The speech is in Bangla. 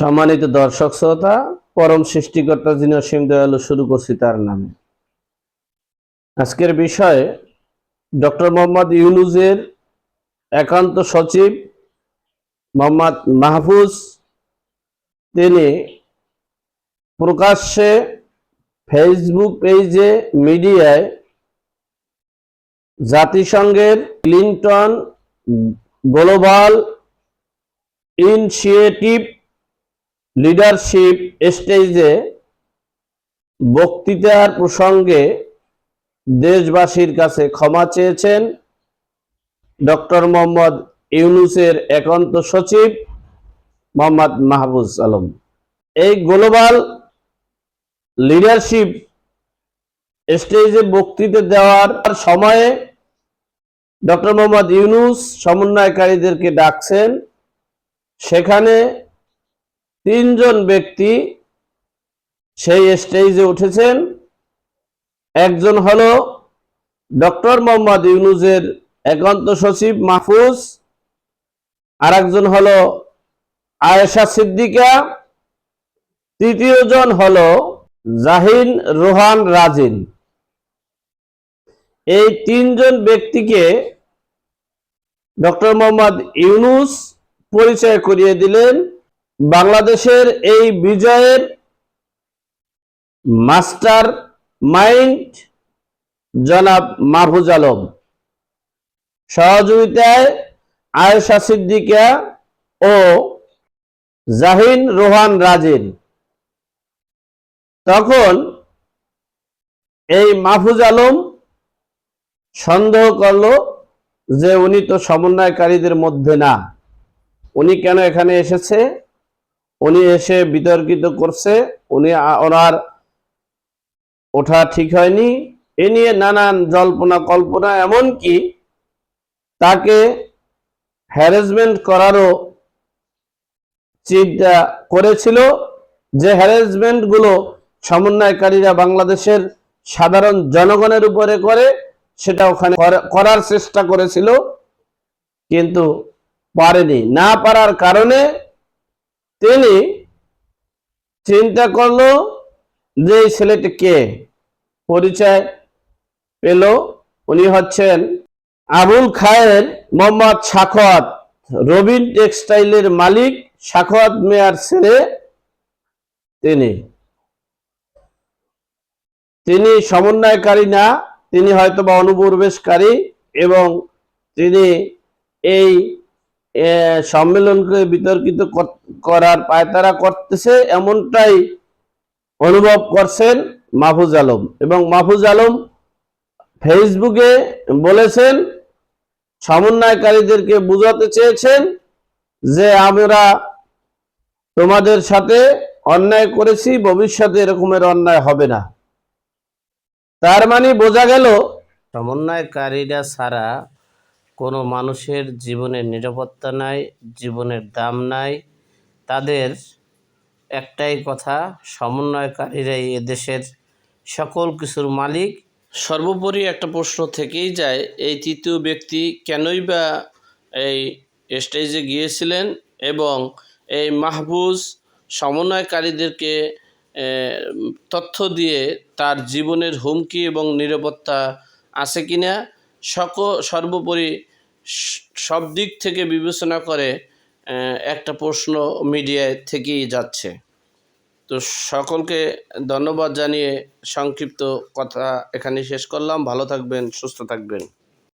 সম্মানিত দর্শক শ্রোতা, পরম সৃষ্টিকর্তা যিনি অসীম দয়ালু শুরু করছি তার নামে। আজকের বিষয়ে ডক্টর মোহাম্মদ ইউনুজের একান্ত সচিব মোহাম্মদ মাহফুজ, তিনি প্রকাশ্যে ফেসবুক পেজে, মিডিয়ায় জাতিসংঘের ক্লিন্টন গ্লোবাল ইনিশিয়েটিভ লিডারশিপ স্টেজে বক্তৃতার প্রসঙ্গে দেশবাসীর কাছে ক্ষমা চেয়েছেন ডক্টর মোহাম্মদ ইউনুসের একান্ত সচিব মোহাম্মদ মাহবুজ আলম। এই গ্লোবাল লিডারশিপ স্টেজে বক্তৃতা দেওয়ার সময়ে ডক্টর মোহাম্মদ ইউনুস সমন্বয়কারীদেরকে ডাকছেন। সেখানে তিনজন ব্যক্তি সেই স্টেজে উঠেছেন। একজন হলো ডক্টর মোহাম্মদ ইউনুসের একান্ত সচিব মাহফুজ আর একজন হলো আয়েশা সিদ্দিকা তৃতীয়জন হলো জাহিন রোহান রাজিন। এই তিনজন ব্যক্তিকে ডক্টর মোহাম্মদ ইউনুস পরিচয় করিয়ে দিলেন। বাংলাদেশের এই বিজয়ের মাস্টার মাইন্ড জনাব মাহফুজ আলম। সহযোগিতায় আয়েশা সিদ্দিকা ও জাহিন রোহান রাজিন। তখন এই মাহফুজ আলম সন্দেহ করল যে উনি তো সমন্বয়কারীদের মধ্যে না। উনি কেন এখানে এসেছে? উনি এসে বিতর্কিত করছে, উনি ওনার ওঠা ঠিক হয়নি। এ নিয়ে নানান জল্পনা কল্পনা, এমনকি তাকে হ্যারাসমেন্ট করারও চিন্তা করেছিল যে হ্যারাসমেন্টগুলো সমন্বয়কারীরা বাংলাদেশের সাধারণ জনগণের উপরে করে, সেটা ওখানে করার চেষ্টা করেছিল, কিন্তু পারেনি। না পারার কারণে তিনি চিন্তা করল যে ছেলেটি কে? পরিচয় পেল, উনি হচ্ছেন আবুল খায়ের মোহাম্মদ সাখওয়াত, রবিন টেক্সটাইলের মালিক, সাখওয়াত মেয়ার ছেলে তিনি। তিনি সমন্বয়কারী না, তিনি হয়তো বা অনুপ্রবেশকারী এবং তিনি এই সম্মেলনকে বিতর্কিত করার পায়তারা করতেছে, এমনটাই অনুভব করছেন মাহফুজ আলম। এবং মাহফুজ আলম ফেসবুকে বলেছেন, সমন্বয়কারীদেরকে বুঝাতে চেয়েছেন যে আমরা তোমাদের সাথে অন্যায় করেছি, ভবিষ্যতে এরকমের অন্যায় হবে না। তার মানে বোঝা গেল, সমন্বয়কারীরা ছাড়া কোনো মানুষের জীবনের নিরাপত্তা নাই, জীবনের দাম নাই তাদের একটাই কথা, সমন্বয়কারীরাই এদেশের সকল কিছুর মালিক। সর্বোপরি একটা প্রশ্ন থেকেই যায়, এই তৃতীয় ব্যক্তি কেনই বা এই স্টেজে গিয়েছিলেন এবং এই মাহবুজ সমন্বয়কারীদেরকে তথ্য দিয়ে তার জীবনের হুমকি এবং নিরাপত্তা আছে কিনা সক সর্বোপরি সব দিক থেকে বিবেচনা করে একটা প্রশ্ন মিডিয়ায় থেকেই যাচ্ছে। তো সকলকে ধন্যবাদ জানিয়ে সংক্ষিপ্ত কথা এখানে শেষ করলাম। ভালো থাকবেন, সুস্থ থাকবেন।